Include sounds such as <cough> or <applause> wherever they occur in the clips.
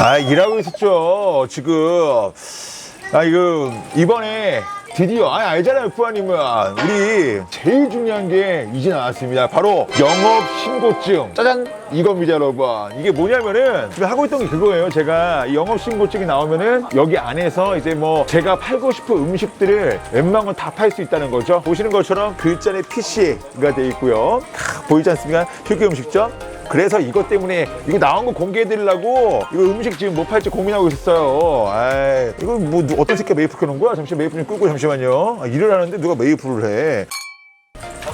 아 일하고 있었죠 지금. 아 이거 이번에 드디어 아 알잖아요 부하님은. 우리 제일 중요한 게 이제 나왔습니다. 바로 영업 신고증. 짜잔! 이겁니다 여러분. 이게 뭐냐면은 지금 하고 있던 게 그거예요. 제가 이 영업 신고증이 나오면은 여기 안에서 이제 뭐 제가 팔고 싶은 음식들을 웬만한 건 다 팔 수 있다는 거죠. 보시는 것처럼 글자에 PC가 돼 있고요. 다 보이지 않습니까? 필기 음식점 그래서 이것 때문에 이거 나온 거 공개해드리려고 이거 음식 지금 뭐 팔지 고민하고 있었어요. 아 이거 뭐 누- 어떤 새끼가 메이플 켜놓은 거야? 잠시 메이플 좀 끄고 잠시만요. 아, 일을 하는데 누가 메이플을 해?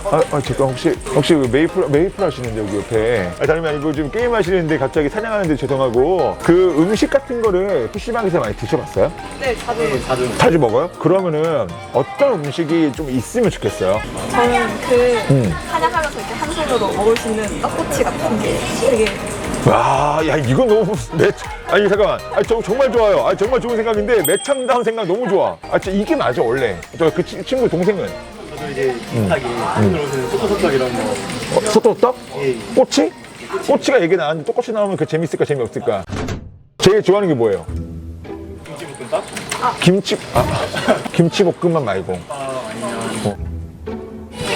아, 아 잠깐 혹시 혹시 그 메이플 메이플 하시는데 여기 옆에 아, 다름이 아니고 지금 게임 하시는데 갑자기 사냥하는데 죄송하고 그 음식 같은 거를 PC방에서 많이 드셔봤어요? 네, 자주. 자주 자주 먹어요? 그러면은 어떤 음식이 좀 있으면 좋겠어요? 저는 그 음. 사냥하면서 이렇게 한 손으로 먹을 수 있는 떡꼬치 같은 게 되게 와, 야, 이건 너무 매, 아니 잠깐만, 아, 저 정말 좋아요. 아, 정말 좋은 생각인데 매참다운 생각 너무 좋아. 아, 진짜 이게 맞아 원래. 저 그 친구 동생은 저도 이제 비슷하게 한국으로서는 소토소떡 이런 거. 어, 소떡떡, 예. 꼬치, 꼬치가 얘기 나왔는데 똑같이 나오면 그 재밌을까 재미없을까? 제일 좋아하는 게 뭐예요? 김치볶음밥 김치, 아, 김치볶음밥 말고. 아, 아니면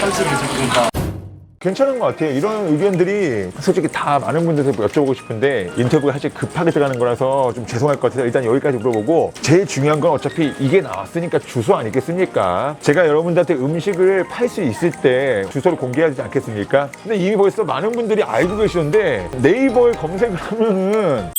한식 김치볶음밥 괜찮은 것 같아요. 이런 의견들이 솔직히 다 많은 분들한테 여쭤보고 싶은데 인터뷰가 사실 급하게 들어가는 거라서 좀 죄송할 것 같아서 일단 여기까지 물어보고 제일 중요한 건 어차피 이게 나왔으니까 주소 아니겠습니까? 제가 여러분들한테 음식을 팔 수 있을 때 주소를 공개하지 않겠습니까? 근데 이미 벌써 많은 분들이 알고 계시는데 네이버에 검색을 하면은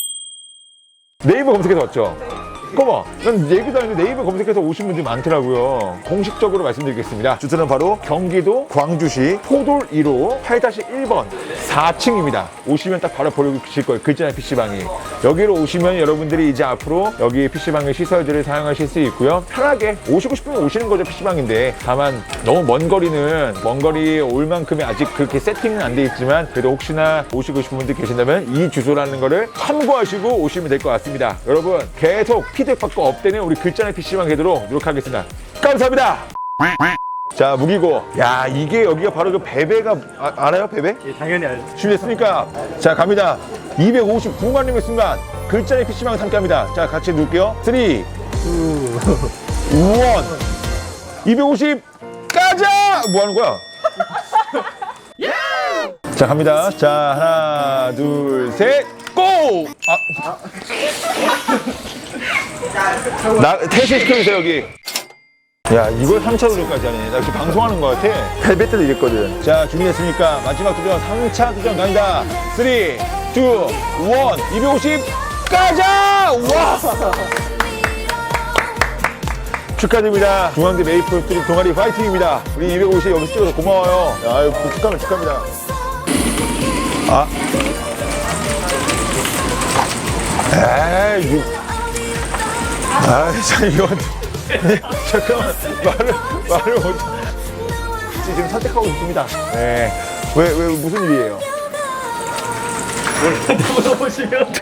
네이버 검색해서 왔죠? 꺼봐. 난 얘기도 안 했는데 네이버 검색해서 오신 분들이 많더라고요. 공식적으로 말씀드리겠습니다. 주소는 바로 경기도 광주시 포돌 1호 8-1번 4층입니다. 오시면 딱 바로 보여주실 거예요. 글자나 PC방이. 여기로 오시면 여러분들이 이제 앞으로 여기 PC방의 시설들을 사용하실 수 있고요. 편하게 오시고 싶으면 오시는 거죠, PC방인데. 다만 너무 먼 거리는 먼 거리에 올 만큼의 아직 그렇게 세팅은 안 돼 있지만 그래도 혹시나 오시고 싶은 분들 계신다면 이 주소라는 거를 참고하시고 오시면 될 것 같습니다. 여러분 계속 피드백 받고 업되는 우리 글자나 PC방 되도록 노력하겠습니다. 감사합니다. 자 무기고 야 이게 여기가 바로 그 베베가 아, 알아요 베베? 예, 당연히 알죠 준비됐습니까? 자 갑니다 259만님의 순간 글자의 PC방 함께합니다 자 같이 누를게요 3 2 1 250 가자! 뭐 하는 거야? <laughs> 자 갑니다 자 하나 둘셋 고! 아. <laughs> 나 태세 시켜주세요 여기. 야 이걸 3차 도전까지 하네. 나 지금 방송하는 거 같아. 헬베 때도 이랬거든. 자 준비됐습니까 마지막 도전 3차 도전 간다. 3 2 1 250 가자! 와! 축하드립니다. 중앙대 메이플 스트림 동아리 파이팅입니다. 우리 250 여기서 찍어서 고마워요. 아유 축하합니다 축하합니다. 아. 에이 유... 아이 참 이거 <laughs> 잠깐만 말을 말을 못 지금 선택하고 있습니다. 네. 왜 왜 무슨 일이에요? 물어보시면